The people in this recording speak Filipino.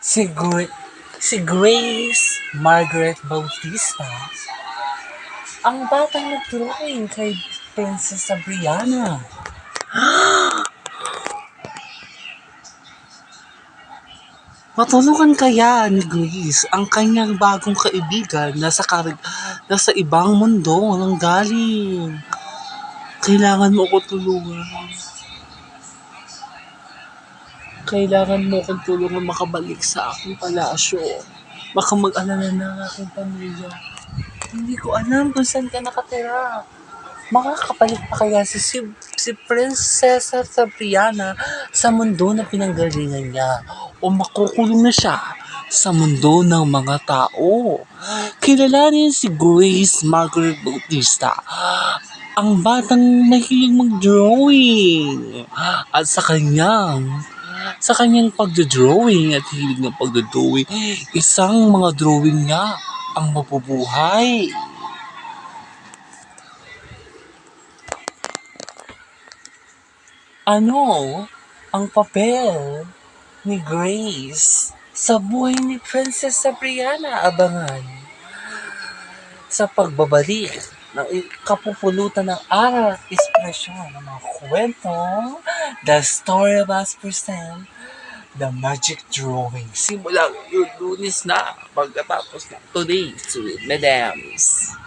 si, Gra- si Grace Margaret Bautista ang batang nag-drawing kay Princess Brianna. Matulungan kaya ni Grace ang kanyang bagong kaibigan na sa, kar- na sa ibang mundo nang galing. Kailangan mo ko tulungan. Kailangan mo kong tulungan makabalik sa aking palasyo. Baka mag-alala na ang aking pamilya. Hindi ko alam kung saan ka nakatira. Makakapalit pa kaya si, si, si Prinsesa Sabriana sa mundo na pinanggalingan niya o makukulong na siya sa mundo ng mga tao. Kilalanin si Grace Margaret Bautista, ang batang mahilig mag-drawing at sa kanyang sa kanyang pagdodrawing at hilig ng pagdodrawing, isang mga drawing niya ang mabubuhay. Ano ang papel ni Grace sa buhay ni Princess Sabriana Abangan sa pagbabalik ng kapupulutan ng aral at ekspresyon ng mga kwento, The Story of Us Present, The Magic Drawing. Simula yung lunes na pagkatapos ng Today with Madams.